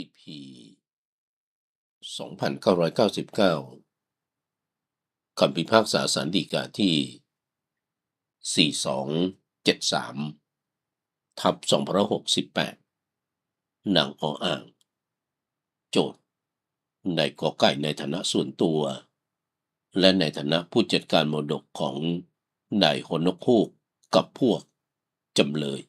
EP 2999 คำพิพากษาสารดีกาที่ 4273 ทับ2568นางออ่าง โจทย์นายกอไก่ในฐานะส่วนตัว และในฐานะผู้จัดการมรดกของนายฮนกฮูกกับพวกจำเลย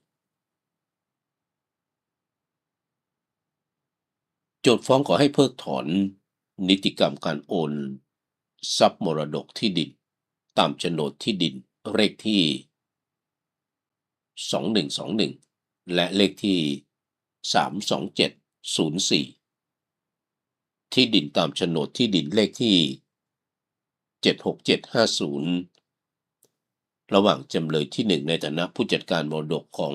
โจทฟ้องขอให้เพิกถอน นิติกรรมการโอน ทรัพย์มรดกที่ดิน ตามโฉนดที่ดินเลขที่ 2121 และเลขที่ 32704 ที่ดินตามโฉนดที่ดินเลขที่ 76750 ระหว่างจำเลยที่หนึ่งในฐานะผู้จัดการมรดกของ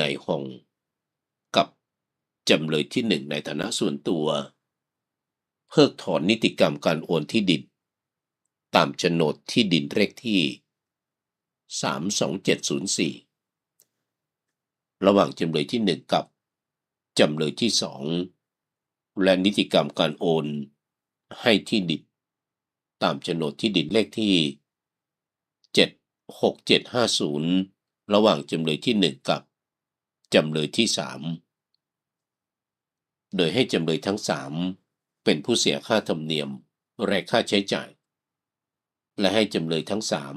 นายฮอง จำเลยที่หนึ่งในฐานะส่วนตัว เพิกถอนนิติกรรมการโอนที่ดิน ตามโฉนดที่ดินเลขที่ 32704 ระหว่างจำเลยที่หนึ่งกับจำเลยที่สองและนิติกรรมการโอน ให้ที่ดินตามโฉนดที่ดินเลขที่ 76750 ระหว่างจำเลยที่หนึ่งกับจำเลยที่สาม โดยให้จำเลยทั้งสามเป็นผู้เสียค่าธรรมเนียมและค่าใช้จ่าย และให้จำเลยทั้งสาม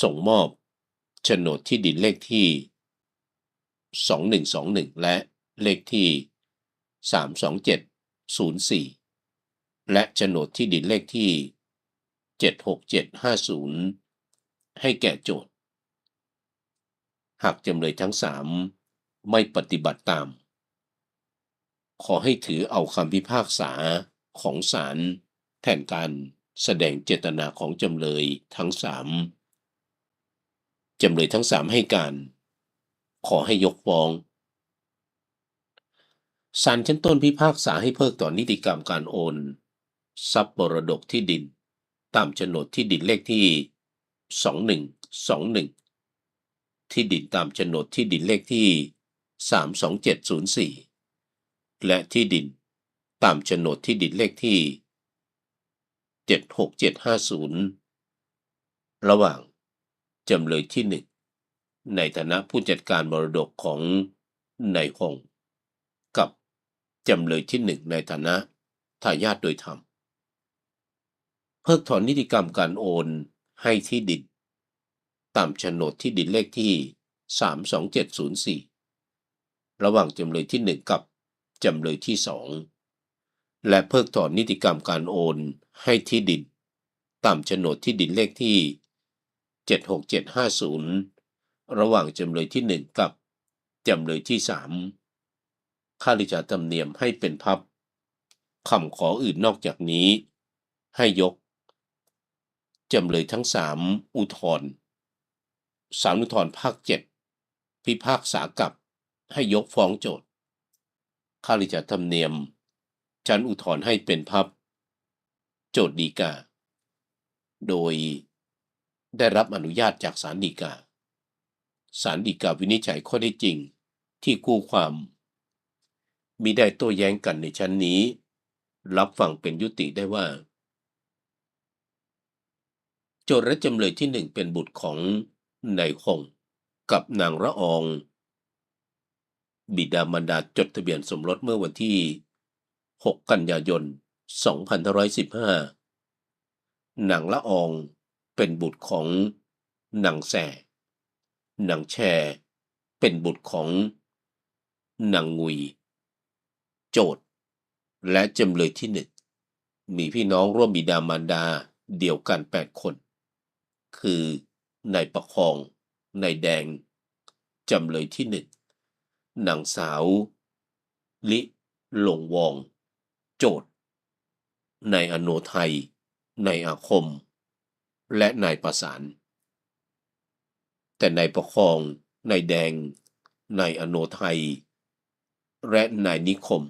ส่งมอบโฉนดที่ดินเลขที่ 2121 และเลขที่ 32704 และโฉนดที่ดินเลขที่ 76750 ให้แก่โจทย์ หากจำเลยทั้งสามไม่ปฏิบัติตาม ขอให้ถือเอาคำพิพากษาของศาลแทนการแสดงเจตนาของจำเลยทั้งสามจำเลยทั้งสามให้การ ขอให้ยกฟ้องศาลชั้นต้นพิพากษาให้เพิกต่อนนิติกรรมการโอน ทรัพย์มรดกที่ดิน ตามโฉนดที่ดินเลขที่ 2121 ที่ดินตามโฉนดที่ดินเลขที่ 32704 และที่ดิน ตามโฉนดที่ดินเลขที่ 76750 ระหว่างจำเลยที่หนึ่งในฐานะผู้จัดการมรดกของนายฮงกับจำเลยที่หนึ่งในฐานะทายาทโดยธรรม เพิกถอนนิติกรรมการโอนให้ที่ดิน ตามโฉนดที่ดินเลขที่ 32704 ระหว่างจำเลยที่หนึ่งกับ จำเลยที่สองและเพิกถอนนิติกรรมการโอนให้ที่ดิน ตามโฉนดที่ดินเลขที่ 76750 ระหว่างจำเลยที่หนึ่งกับจำเลยที่สามค่าริชาธรรมเนียมให้เป็นพับคำขออื่นนอกจากนี้ ให้ยก จำเลยทั้งสามอุทธรณ์สารอุทธรณ์ภาคเจ็ดพิพากษากับให้ยกฟ้องโจทย์ ค่าริชาธรรมเนียม ชั้นอุทธรณ์ให้เป็นพับ โจทย์ดีกา โดยได้รับอนุญาตจากศาลฎีกา ศาลฎีกาวินิจฉัยข้อได้จริงที่คู่ความมีได้โต้แย้งกันในชั้นนี้ รับฟังเป็นยุติได้ว่า โจทย์และจำเลยที่หนึ่งเป็นบุตรของนายคงกับนางระออง บิดามารดาจดทะเบียนสมรสเมื่อวันที่ 6 กันยายน 2515นางละอองเป็นบุตรของหนางแส่นางแชเป็นบุตรของหนางงุย โจทย์และจำเลยที่หนึ่งมีพี่น้องร่วมบิดามารดาเดียวกัน 8 คน คือนายประคองนายแดง จำเลยที่หนึ่ง นางสาว ลิหลงวอง โจทย์นายอโนไทยนายอาคม และนายประสาน แต่นายประคองนายแดงนายอโนไทย และนายนิคม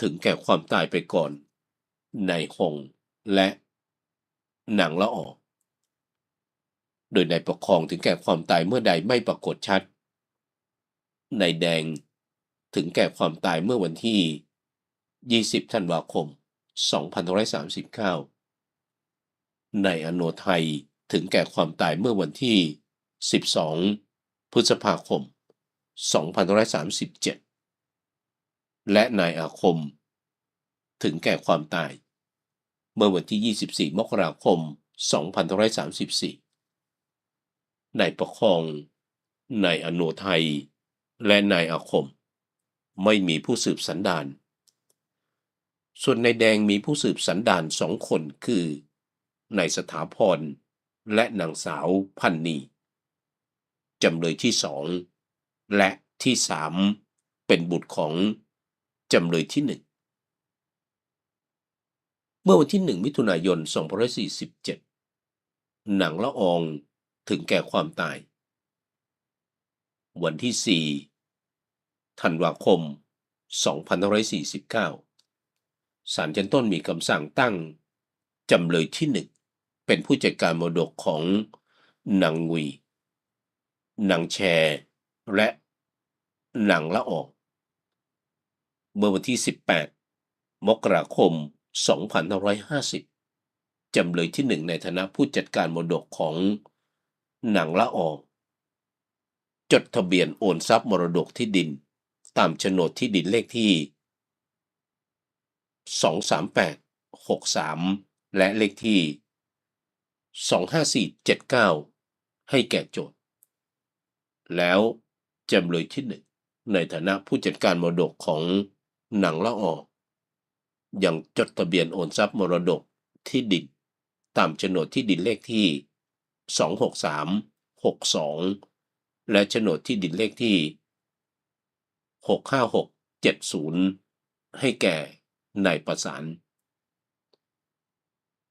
ถึงแก่ความตายไปก่อนนายหงและนางละออโดยนายประคองถึงแก่ความตายเมื่อใดไม่ปรากฏชัด นายแดงถึงแก่ความตายเมื่อวันที่ 20 ธันวาคม 2539 นายอโนไทยถึงแก่ความตายเมื่อวันที่ 12 พฤษภาคม 2537 และนายอาคม ถึงแก่ความตาย เมื่อวันที่ 24 มกราคม 2534 นายประคอง นายอโนไทย และนายอาคม ไม่มีผู้สืบสันดานส่วนนายแดงมีผู้สืบสันดานสองคนคือนายสถาพรและนางสาวพันนีจำเลยที่สองและที่สามเป็นบุตรของจำเลยที่หนึ่งเมื่อวันที่หนึ่งมิถุนายน 2547 หนังละอองถึงแก่ความตาย วันที่4 ธันวาคม 2549 ศาลชั้นต้นมีคำสั่งตั้ง จำเลยที่หนึ่งเป็นผู้จัดการมรดกของนางงุยนางแชร์และนางละอองเมื่อวันที่ 18 มกราคม 2550 จำเลยที่หนึ่งในฐานะผู้จัดการมรดกของนางละอองจดทะเบียนโอนทรัพย์มรดกที่ดิน ตามโฉนดที่ดินเลขที่ 238 63 และเลขที่ 25479 ให้แก่โจทย์ แล้วจำเลยที่หนึ่งในฐานะผู้จัดการมรดกของหนังละออยังจดทะเบียนโอนทรัพย์มรดกที่ดินตามโฉนดที่ดินเลขที่ 263 62 และโฉนดที่ดินเลขที่ 70 ให้แก่นายประสาน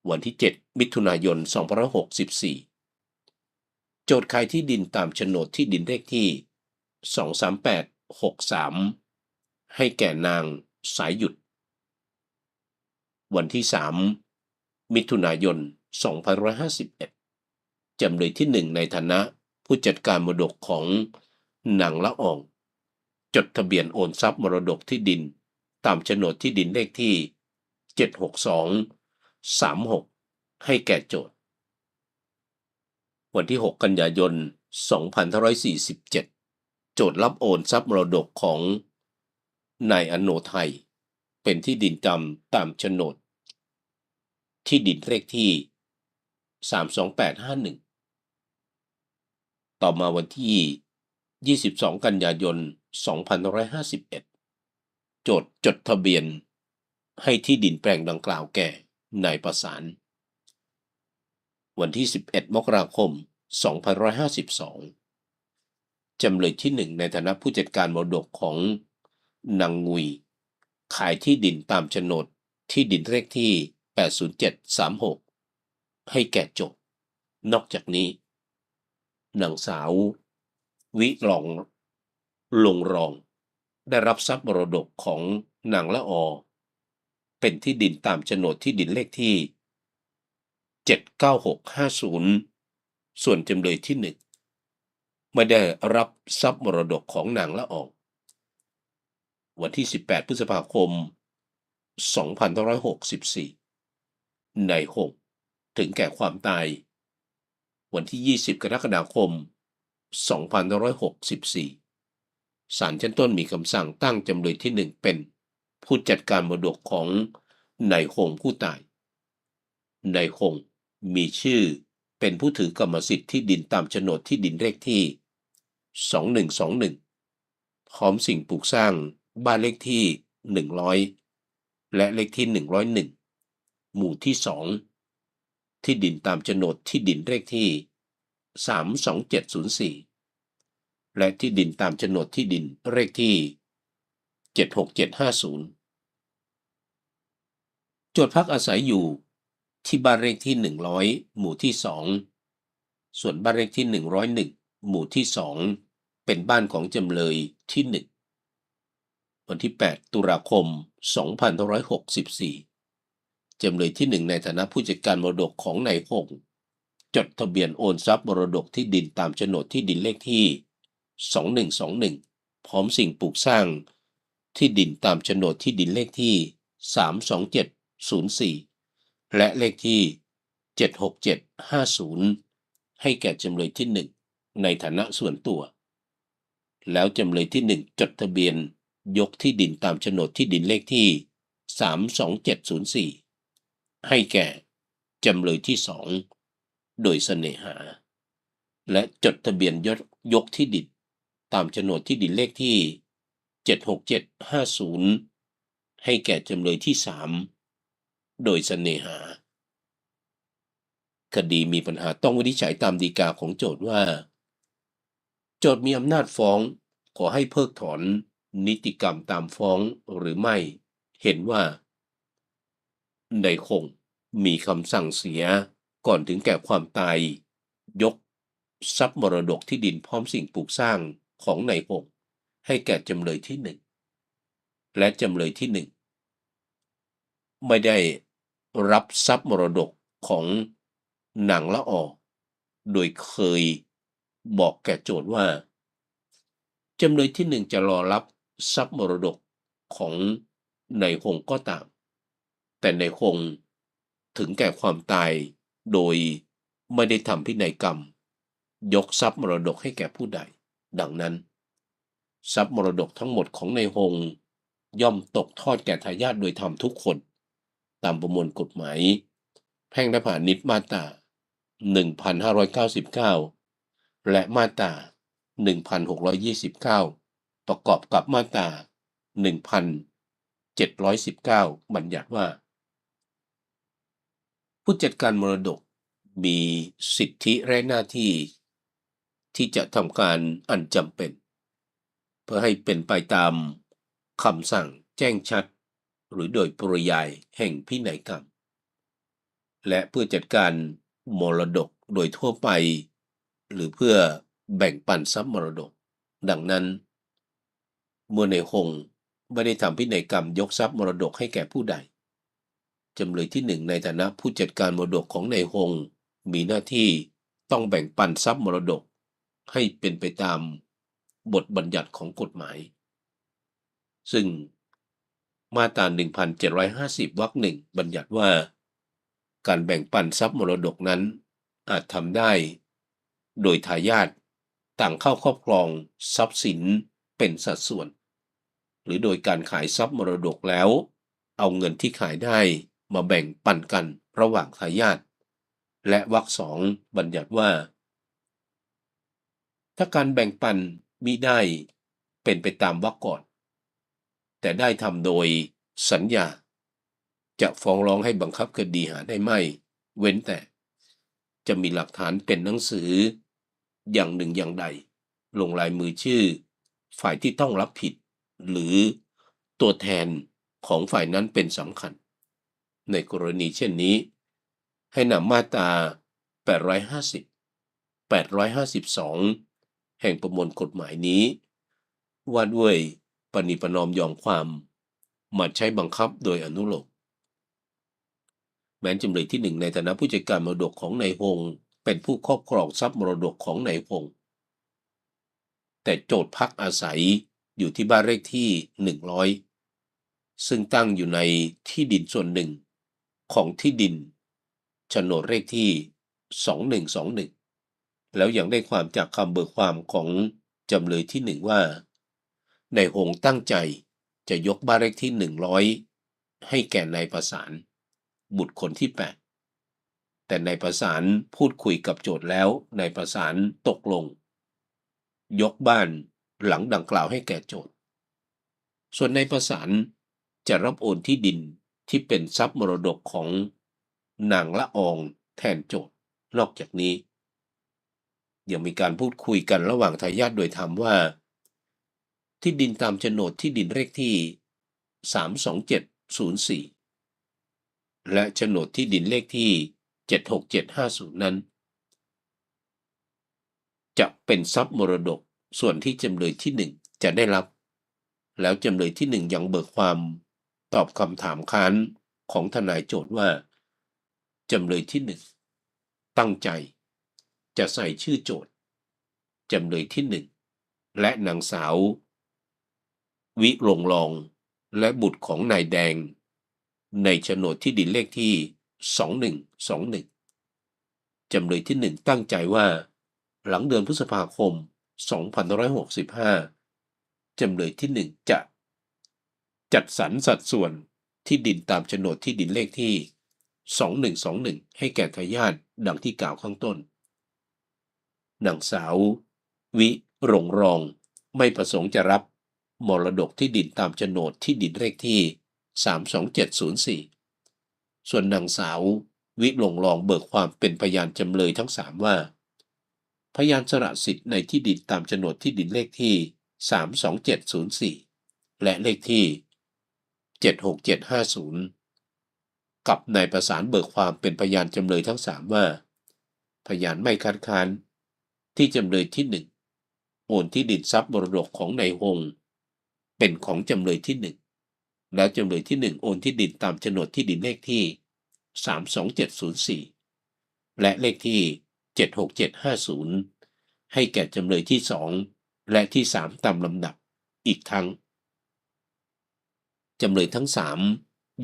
วันที่ 7 มิถุนายน 2564 โจทย์ขายที่ดินตามโฉนดที่ดินเลขที่ 23863 ให้แก่นางสายหยุด วันที่ 3 มิถุนายน 2551 จำเลยที่หนึ่งในฐานะผู้จัดการมรดกของนางละออง จดทะเบียนโอนทรัพย์มรดกที่ดิน ตามโฉนดที่ดินเลขที่ 762 36 ให้แก่โจทย์ วันที่ 6 กันยายน 2547 โจทย์รับโอนทรัพย์มรดกของนายอโนไทย เป็นที่ดินจำตามโฉนด ที่ดินเลขที่ 32851 ต่อมาวันที่ 22 กันยายน 2551 โจทจดทะเบียน ให้ที่ดินแปลงดังกล่าวแก่นายประสาน วันที่ 11 มกราคม 2552 จำเลยที่หนึ่งในฐานะผู้จัดการมรดกของนางงุย ขายที่ดินตามโฉนดที่ดินเลขที่ 80736 ให้แก่โจทนอกจากนี้นางสาว วิลอง ลงรอง ได้รับทรัพย์มรดกของนางละออ เป็นที่ดินตามโฉนดที่ดินเลขที่ 79650 ส่วนจำเลยที่หนึ่งไม่ได้รับทรัพย์มรดกของนางละออวันที่ 18 พฤษภาคม 2564 ในหกถึงแก่ความตาย วันที่ 20 กรกฎาคม 2564 ศาลชั้นต้นมีคำสั่งตั้งจำเลยที่หนึ่งเป็น ผู้จัดการมรดกของนายหงผู้ตายนายหงมีชื่อเป็นผู้ถือกรรมสิทธิ์ที่ดินตามโฉนดที่ดินเลขที่ 2121 พร้อมสิ่งปลูกสร้างบ้านเลขที่ 100 และเลขที่ 101 หมู่ที่ 2 ที่ดินตามโฉนดที่ดินเลขที่ 32704 และที่ดินตามโฉนดที่ดินเลขที่ 76750 โจทย์พักอาศัยอยู่ที่บ้านเลขที่ 100 หมู่ที่ 2 ส่วนบ้านเลขที่ 101 หมู่ที่ 2 เป็นบ้านของจำเลยที่ 1 วันที่ 8 ตุลาคม 2564 จำเลยที่ 1 ในฐานะผู้จัดการมรดกของนายพงจดทะเบียนโอนทรัพย์มรดกที่ดินตามโฉนดที่ดินเลขที่ 2121 พร้อมสิ่งปลูกสร้างที่ดินตามโฉนดที่ดินเลขที่ 32704 และเลขที่ 76750 ให้แก่จำเลยที่ 1 ในฐานะส่วนตัว แล้วจำเลยที่ 1 จดทะเบียนยกที่ดินตามโฉนดที่ดินเลขที่ 32704 ให้แก่จำเลยที่ 2 โดยเสน่หา และจดทะเบียนยกยกที่ดิน ตามโฉนดที่ดินเลขที่ 76750 ให้แก่จำเลยที่ 3 โดยเสน่หา คดีมีปัญหาต้องวินิจฉัยตามฎีกาของโจทย์ว่า โจทย์มีอำนาจฟ้องขอให้เพิกถอนนิติกรรมตามฟ้องหรือไม่ เห็นว่า ในคงมีคำสั่งเสียก่อนถึงแก่ความตาย ยก ทรัพย์มรดกที่ดินพร้อมสิ่งปลูกสร้าง ของนายหงให้แก่จำเลยที่หนึ่งและจำเลยที่หนึ่งไม่ได้รับทรัพย์มรดกของนางละออโดยเคยบอกแก่โจทย์ว่า จำเลยที่หนึ่งจะรอรับทรัพย์มรดกของนายหงก็ตาม แต่นายหงถึงแก่ความตายโดยไม่ได้ทำพินัยกรรม ยกทรัพย์มรดกให้แก่ผู้ใด ดังนั้น ทรัพย์มรดกทั้งหมดของนายหง ย่อมตกทอดแก่ทายาทโดยธรรมทุกคน ตามประมวลกฎหมาย แพ่งและพาณิชมาตรา1599 และมาตรา1629 ประกอบกับมาตรา1719 บัญญัติว่า ผู้จัดการมรดกมีสิทธิและหน้าที่ ที่จะทำการอันจำเป็น เพื่อให้เป็นไปตามคำสั่งแจ้งชัด หรือโดยปริยายแห่งพินัยกรรม และเพื่อจัดการมรดกโดยทั่วไป หรือเพื่อแบ่งปันทรัพย์มรดก ดังนั้น เมื่อในหงไม่ได้ทำพินัยกรรมยกทรัพย์มรดกให้แก่ผู้ใดจำเลยที่หนึ่งในฐานะผู้จัดการมรดกของในหง มีหน้าที่ต้องแบ่งปันทรัพย์มรดก ให้เป็นไปตามบทบัญญัติของกฎหมาย ซึ่งมาตรา 1750 วรรคหนึ่งบัญญัติว่า การแบ่งปันทรัพย์มรดกนั้น อาจทำได้ โดยทายาทต่างเข้าครอบครองทรัพย์สินเป็นสัดส่วน หรือโดยการขายทรัพย์มรดกแล้ว เอาเงินที่ขายได้มาแบ่งปันกันระหว่างทายาทและวรรคสองบัญญัติว่า ถ้าการแบ่งปันมิได้เป็นไปตามวรรคก่อน แต่ได้ทำโดยสัญญา จะฟ้องร้องให้บังคับคดีหาได้ไม่ เว้นแต่ จะมีหลักฐานเป็นหนังสือ อย่างหนึ่งอย่างใด ลงลายมือชื่อ ฝ่ายที่ต้องรับผิด หรือตัวแทนของฝ่ายนั้นเป็นสำคัญ ในกรณีเช่นนี้ ให้นำมาตรา850 852 แห่งประมวลกฎหมายนี้ว่าด้วยปณิประนอมยอมความมาใช้บังคับโดยอนุโลมแม้จำเลยที่หนึ่งในฐานะผู้จัดการมรดกของนายพงเป็นผู้ครอบครองทรัพย์มรดกของนายพงแต่โจทย์พักอาศัยอยู่ที่บ้านเลขที่ 100 ซึ่งตั้งอยู่ในที่ดินส่วนหนึ่งของที่ดินโฉนดเลขที่ 2121 แล้วยังได้ความจากคำเบิกความของจำเลยที่หนึ่งว่า ในหงตั้งใจจะยกบ้านเลขที่100ให้แก่นายประสาน บุตรคนที่8แต่นายประสานพูดคุยกับโจทย์แล้วนายประสานตกลง ยกบ้านหลังดังกล่าวให้แก่โจทย์ ส่วนนายประสานจะรับโอนที่ดินที่เป็นทรัพย์มรดกของนางละอองแทนโจทย์ นอกจากนี้ ยังมีการพูดคุยกันระหว่างทายาทโดยธรรมว่า ที่ดินตามโฉนดที่ดินเลขที่ 32704 และโฉนดที่ดินเลขที่ 76750 นั้น จะเป็นทรัพย์มรดกส่วนที่จำเลยที่หนึ่งจะได้รับ แล้วจำเลยที่หนึ่งยังเบิกความตอบคำถามค้านของทนายโจทย์ว่าจำเลยที่หนึ่งตั้งใจ จะใส่ชื่อโจทย์จำเลยที่หนึ่งและนางสาว วิลงรองและบุตรของนายแดง ในโฉนดที่ดินเลขที่ 2121 จำเลยที่หนึ่งตั้งใจว่า หลังเดือนพฤษภาคม 2565 จำเลยที่หนึ่งจะ จัดสรรสัดส่วนที่ดินตามโฉนดที่ดินเลขที่ 2121 ให้แก่ทายาทดังที่กล่าวข้างต้น นางสาว วิรงรอง ไม่ประสงค์จะรับ มรดกที่ดินตามโฉนดที่ดินเลขที่ 32704 ส่วนนางสาว วิรงรองเบิกความเป็นพยานจำเลยทั้งสามว่า พยานสละสิทธิ์ในที่ดินตามโฉนดที่ดินเลขที่ 32704 และเลขที่ 76750กับนายประสานเบิกความเป็นพยานจำเลยทั้งสามว่า พยานไม่คัดค้าน ที่จำเลยที่หนึ่งโอนที่ดินทรัพย์มรดกของนายฮงเป็นของจำเลยที่หนึ่งแล้วจำเลยที่หนึ่งโอนที่ดินตามโฉนดที่ดินเลขที่ 32704 และเลขที่ 76750 ให้แก่จำเลยที่สองและที่สามตามลำดับอีกทั้งจำเลยทั้งสาม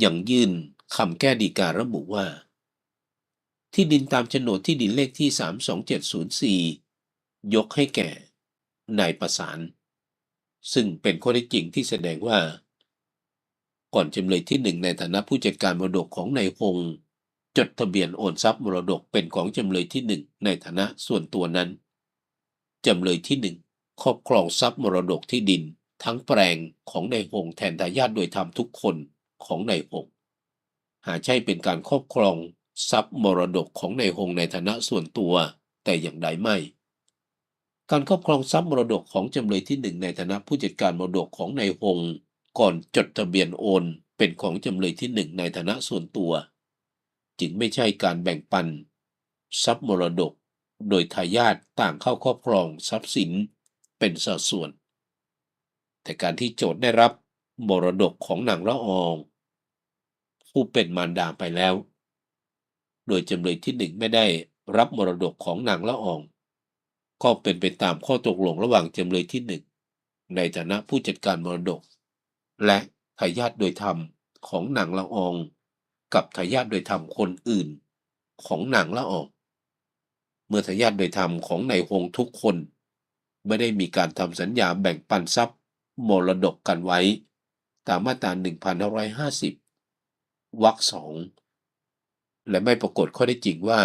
ยังยื่นคำแก้ดีการระบุว่า ที่ดินตามโฉนดที่ดินเลขที่ 32704 ยกให้แก่นายประสาน ซึ่งเป็นข้อเท็จจริงที่แสดงว่า ก่อนจำเลยที่หนึ่งในฐานะผู้จัดการมรดกของนายฮงจดทะเบียนโอนทรัพย์มรดกเป็นของจำเลยที่หนึ่งในฐานะส่วนตัวนั้นจำเลยที่หนึ่งครอบครองทรัพย์มรดกที่ดิน ทั้งแปลงของนายฮงแทนทายาทโดยธรรมทุกคนของนายฮงหาใช่เป็นการครอบครองทรัพย์มรดกของนายฮงในฐานะส่วนตัวแต่อย่างใดไม่ การครอบครองทรัพย์มรดกของจำเลยที่หนึ่งในฐานะผู้จัดการมรดกของนายฮงก่อนจดทะเบียนโอน เป็นของจำเลยที่หนึ่งในฐานะส่วนตัว จึงไม่ใช่การแบ่งปัน ทรัพย์มรดก โดยทายาทต่างเข้าครอบครองทรัพย์สินเป็นสัดส่วน แต่การที่โจทย์ได้รับมรดกของนางละออง ผู้เป็นมารดาไปแล้ว โดยจำเลยที่หนึ่งไม่ได้รับมรดกของนางละออง ก็เป็นไปตามข้อตกลงระหว่างจำเลยที่หนึ่งในฐานะผู้จัดการมรดก และทายาทโดยธรรมของหนางละออง กับทายาทโดยธรรมคนอื่น ของหนางละออง เมื่อทายาทโดยธรรมของนายฮงทุกคน ไม่ได้มีการทำสัญญาแบ่งปันทรัพย์มรดกกันไว้ ตามมาตรา 1550 วรรคสอง และไม่ปรากฏข้อได้จริงว่า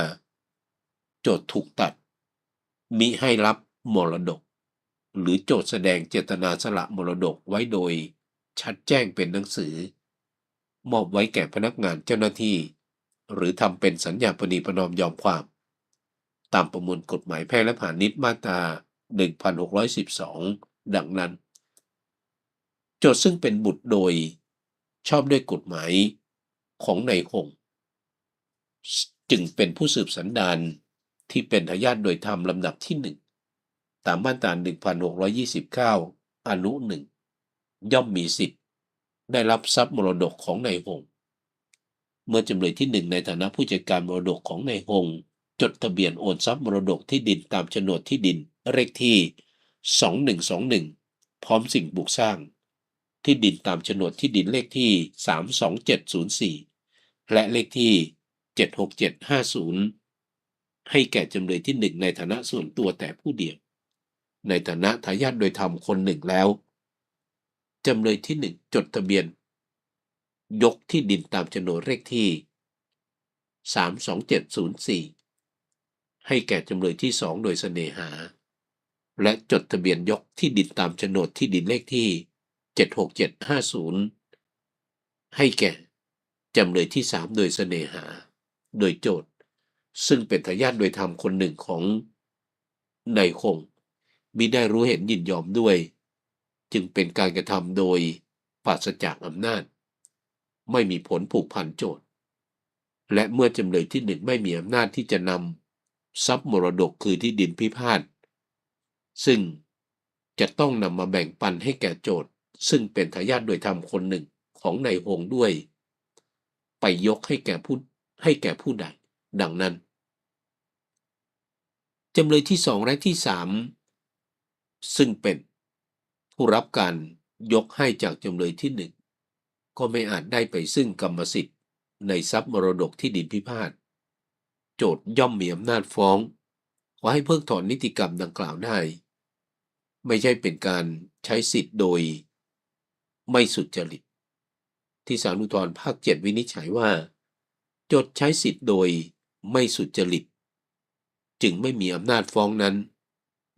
โจทย์ถูกตัด มิให้รับมรดก หรือโจทย์แสดงเจตนาสละมรดกไว้โดย ชัดแจ้งเป็นหนังสือ มอบไว้แก่พนักงานเจ้าหน้าที่ หรือทำเป็นสัญญาปณีประนอมยอมความ ตามประมวลกฎหมายแพ่งและพาณิชย์มาตรา 1612 ดังนั้น โจทย์ซึ่งเป็นบุตรโดย ชอบด้วยกฎหมายของนายหงจึงเป็นผู้สืบสันดาน ที่เป็นทายาทโดยธรรมลำดับที่หนึ่งตามมาตรา1629 อนุหนึ่งย่อมมีสิทธิ์ ได้รับทรัพย์มรดกของนายหง เมื่อจำเลยที่หนึ่งในฐานะผู้จัดการมรดกของนายหง จดทะเบียนโอนทรัพย์มรดกที่ดินตามโฉนดที่ดินเลขที่ 2121 พร้อมสิ่งปลูกสร้าง ที่ดินตามโฉนดที่ดินเลขที่ 32704 และเลขที่ 76750 ให้แก่จำเลยที่หนึ่งในฐานะส่วนตัวแต่ผู้เดียว ในฐานะทายาทโดยธรรมคนหนึ่งแล้ว จำเลยที่หนึ่งจดทะเบียน ยกที่ดินตามโฉนดเลขที่ 32704 ให้แก่จำเลยที่สองโดยเสน่หา และจดทะเบียนยกที่ดินตามโฉนดที่ดินเลขที่ 76750 ให้แก่จำเลยที่สามโดยเสน่หา โดยโจทย์ ซึ่งเป็นทายาทโดยธรรมคนหนึ่งของนายคงมิได้รู้เห็นยินยอมด้วย จึงเป็นการกระทำโดยปราศจากอำนาจ ไม่มีผลผูกพันโจทย์ และเมื่อจำเลยที่หนึ่งไม่มีอำนาจที่จะนำทรัพย์มรดกคือที่ดินพิพาทซึ่งจะต้องนำมาแบ่งปันให้แก่โจทย์ ซึ่งเป็นทายาทโดยธรรมคนหนึ่งของนายหงด้วย ไปยกให้แก่ผู้ให้แก่ผู้ใด ดังนั้น จำเลยที่สองและที่สามซึ่งเป็นผู้รับการยกให้จากจำเลยที่หนึ่งก็ไม่อาจได้ไปซึ่งกรรมสิทธิ์ ในทรัพย์มรดกที่ดินพิพาทโจทย่อมมีอำนาจฟ้องขอให้เพิกถอนนิติกรรมดังกล่าวได้ ไม่ใช่เป็นการใช้สิทธิ์โดย ไม่สุจริต ที่ศาลอุทธรภาคเจ็ดวินิจฉัยว่า โจทย์ใช้สิทธิ์โดย ไม่สุจริต จึงไม่มีอำนาจฟ้องนั้น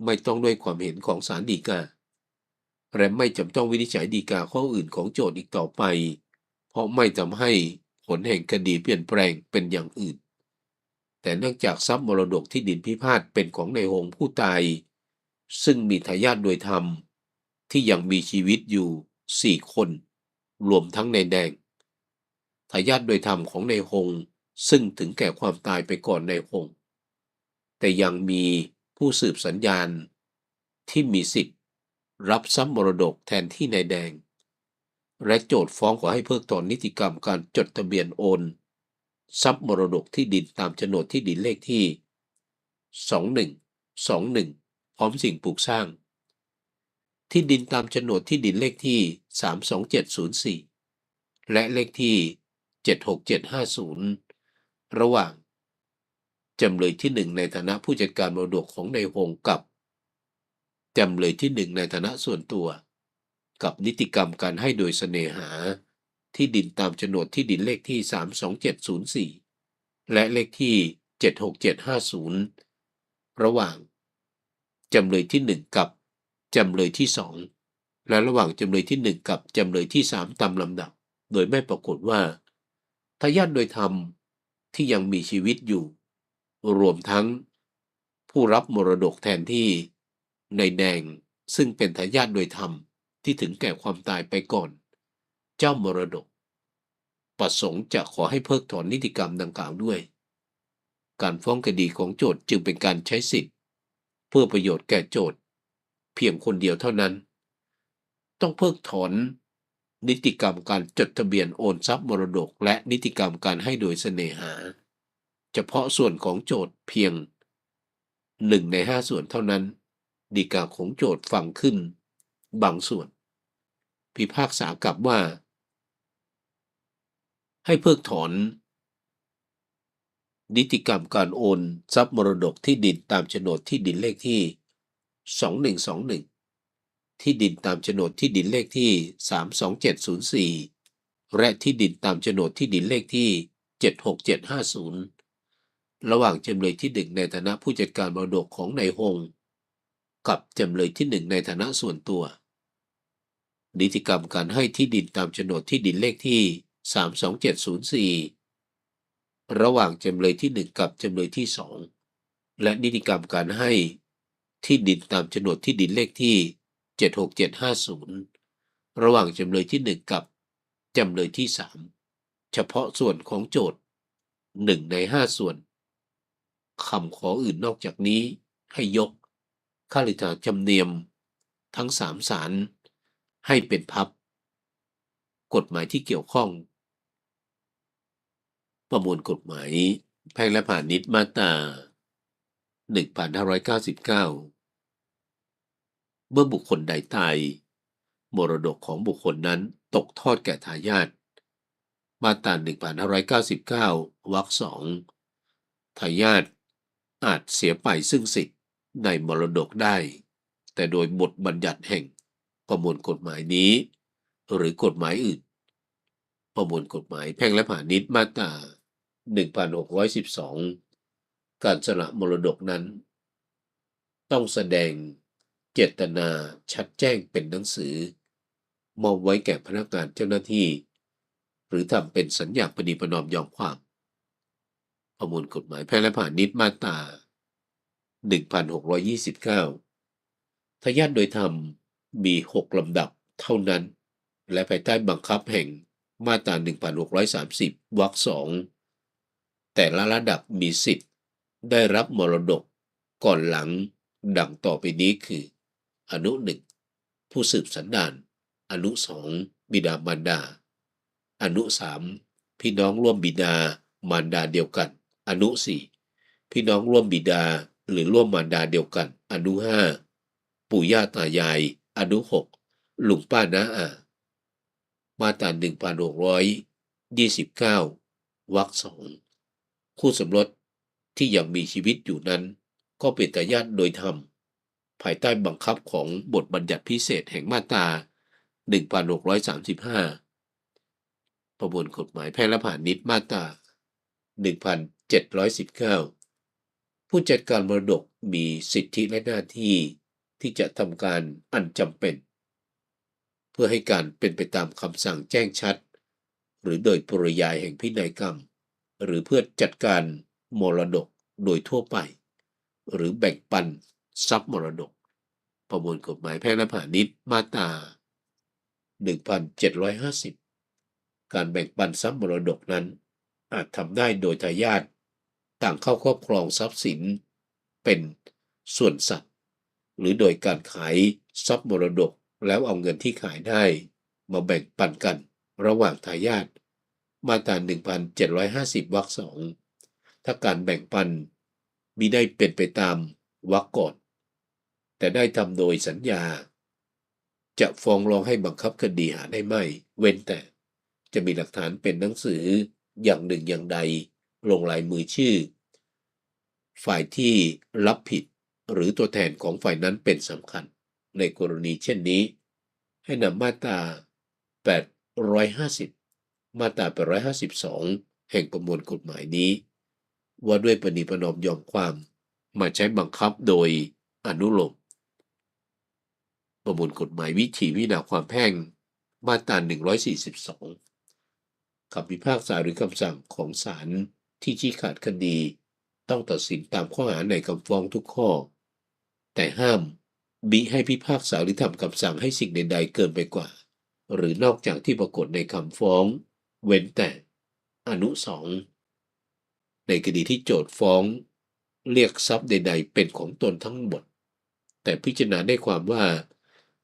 ไม่ต้องด้วยความเห็นของศาลฎีกา และไม่จำต้องวินิจฉัยฎีกาข้ออื่นของโจทย์อีกต่อไป เพราะไม่ทำให้ผลแห่งคดีเปลี่ยนแปลงเป็นอย่างอื่น แต่เนื่องจากทรัพย์มรดกที่ดินพิพาทเป็นของในหงผู้ตาย ซึ่งมีทายาทโดยธรรม ที่ยังมีชีวิตอยู่สี่คน รวมทั้งในแดงทายาทโดยธรรมของในหง ซึ่งถึงแก่ความตายไปก่อนในหงแต่ยังมีผู้สืบสัญญาณที่มีสิทธิ์ รับทรัพย์มรดกแทนที่ในแดง และโจทย์ฟ้องขอให้เพิกถอนนิติกรรมการจดทะเบียนโอน ทรัพย์มรดกที่ดินตามโฉนดที่ดินเลขที่ 2121 พร้อมสิ่งปลูกสร้าง ที่ดินตามโฉนดที่ดินเลขที่ 32704 และเลขที่ 76750 ระหว่างจำเลยที่หนึ่งในฐานะผู้จัดการมรดกของนายหงกับจำเลยที่หนึ่งในฐานะส่วนตัว กับนิติกรรมการให้โดยเสน่หา ที่ดินตามโฉนดที่ดินเลขที่ 32704 และเลขที่ 76750 ระหว่างจำเลยที่หนึ่งกับจำเลยที่สองและระหว่างจำเลยที่หนึ่งกับจำเลยที่สามตามลำดับ โดยไม่ปรากฏว่าทายาทโดยธรรม ที่ยังมีชีวิตอยู่ รวมทั้งผู้รับมรดกแทนที่ในแดงซึ่งเป็นทายาทโดยธรรมที่ถึงแก่ความตายไปก่อน เจ้ามรดก ประสงค์จะขอให้เพิกถอนนิติกรรมดังกล่าวด้วย การฟ้องคดีของโจทย์จึงเป็นการใช้สิทธิ์ เพื่อประโยชน์แก่โจทย์ เพียงคนเดียวเท่านั้น ต้องเพิกถอน นิติกรรมการจดทะเบียนโอนทรัพย์มรดก และนิติกรรมการให้โดยเสน่หา เฉพาะส่วนของโจทย์เพียงหนึ่งในห้าส่วนเท่านั้น ดีกาของโจทย์ฟังขึ้น บางส่วน พิพากษากลับว่า ให้เพิกถอน นิติกรรมการโอน ทรัพย์มรดกที่ดินตามโฉนดที่ดินเลขที่ 2121 ที่ดินตามโฉนดที่ดินเลขที่ 32704 และที่ดินตามโฉนดที่ดินเลขที่ 76750 ระหว่างจำเลยที่หนึ่งในฐานะผู้จัดการมรดกของนายหงกับจำเลยที่หนึ่งในฐานะส่วนตัว นิติกรรมการให้ที่ดินตามโฉนดที่ดินเลขที่ 32704 ระหว่างจำเลยที่หนึ่งกับจำเลยที่สองและนิติกรรมการให้ที่ดินตามโฉนดที่ดินเลขที่ 76750 ระหว่างจำเลยที่หนึ่งกับจำเลยที่สามเฉพาะส่วนของโจทย์หนึ่งในห้าส่วนคำขออื่นนอกจากนี้ให้ยกค่าลิตาจำเนียม ทั้งสามสารให้เป็นพับ กฎหมายที่เกี่ยวข้อง ประมวลกฎหมาย แพ่งและพาณิชย์มาตรา1599 เมื่อบุคคลใดตาย มรดกของบุคคลนั้นตกทอดแก่ทายาทมาตรา1599วรรคสองทายาทอาจเสียไปซึ่งสิทธิ์ในมรดกได้ แต่โดยบทบัญญัติแห่งประมวลกฎหมายนี้ หรือกฎหมายอื่น ประมวลกฎหมายแพ่งและพาณิชย์มาตรา1612 การสละมรดกนั้น ต้องแสดง เจตนาชัดแจ้งเป็นหนังสือ มอบไว้แก่พนักงานเจ้าหน้าที่ หรือทำเป็นสัญญาปณีประนอมยอมความ ประมวลกฎหมายแพ่งและพาณิชย์มาตรา1629 ทายาทโดยธรรมมี 6 ลำดับเท่านั้น และภายใต้บังคับแห่งมาตรา 1630 วรรคสองแต่ละระดับมีสิทธิ์ได้รับมรดกก่อนหลังดังต่อไปนี้คือ อนุหนึ่งผู้สืบสันดาน อนุสองบิดามารดา อนุสามพี่น้องร่วมบิดามารดาเดียวกัน อนุสี่พี่น้องร่วมบิดาหรือร่วมมารดาเดียวกัน อนุห้าปู่ย่าตายาย อนุหกลุงป้านะอามาตราหนึ่งพันหกร้อยยี่สิบเก้าวรรคสองคู่สมรสที่ยังมีชีวิตอยู่นั้น ก็เป็นทายาทโดยธรรม ภายใต้บังคับของบทบัญญัติพิเศษแห่งมาตรา 1635 ประมวลกฎหมายแพ่งและพาณิชย์มาตรา 1719 ผู้จัดการมรดกมีสิทธิและหน้าที่ที่จะทำการอันจำเป็น เพื่อให้การเป็นไปตามคำสั่งแจ้งชัด หรือโดยปริยายแห่งพินัยกรรม หรือเพื่อจัดการมรดกโดยทั่วไป หรือแบ่งปัน ทรัพย์มรดก ประมวลกฎหมายแพ่งและพาณิชย์มาตรา 1750 การแบ่งปันทรัพย์มรดกนั้น อาจทำได้โดยทายาทต่างเข้าครอบครองทรัพย์สิน เป็นส่วนสัตว์ หรือโดยการขายทรัพย์มรดกแล้วเอาเงินที่ขายได้ มาแบ่งปันกันระหว่างทายาทมาตรา 1750 วรรคสอง ถ้าการแบ่งปันมิได้เป็นไปตามวรรคก่อน แต่ได้ทำโดยสัญญา จะฟ้องร้องให้บังคับคดีหาได้ไม่ เว้นแต่ จะมีหลักฐานเป็นหนังสืออย่างหนึ่งอย่างใด ลงลายมือชื่อ ฝ่ายที่รับผิดหรือตัวแทนของฝ่ายนั้นเป็นสำคัญ ในกรณีเช่นนี้ ให้นำมาตรา 850 มาตรา 852 แห่งประมวลกฎหมายนี้ ว่าด้วยปณิประนอมยอมความมาใช้บังคับโดยอนุโลม ประมวลกฎหมายวิธีวินาความแพ่งมาตรา 142คำพิพากษาหรือคำสั่งของศาลที่ชี้ขาดคดี ต้องตัดสินตามข้อหาในคำฟ้องทุกข้อ แต่ห้ามบิให้พิพากษาหรือทำคำสั่งให้สิ่งใดๆเกินไปกว่า หรือนอกจากที่ปรากฏในคำฟ้อง เว้นแต่ อนุสองในคดีที่โจทก์ฟ้อง เรียกทรัพย์ใด ๆ เป็นของตนทั้งหมด แต่พิจารณาได้ความว่า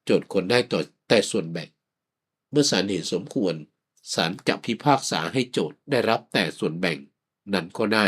จทย์คนได้ต่อแต่ส่วนแบ่ง เมื่อศาลเห็นสมควรศาลจะพิพากษาให้โจทย์ได้รับแต่ส่วนแบ่ง นั้นก็ได้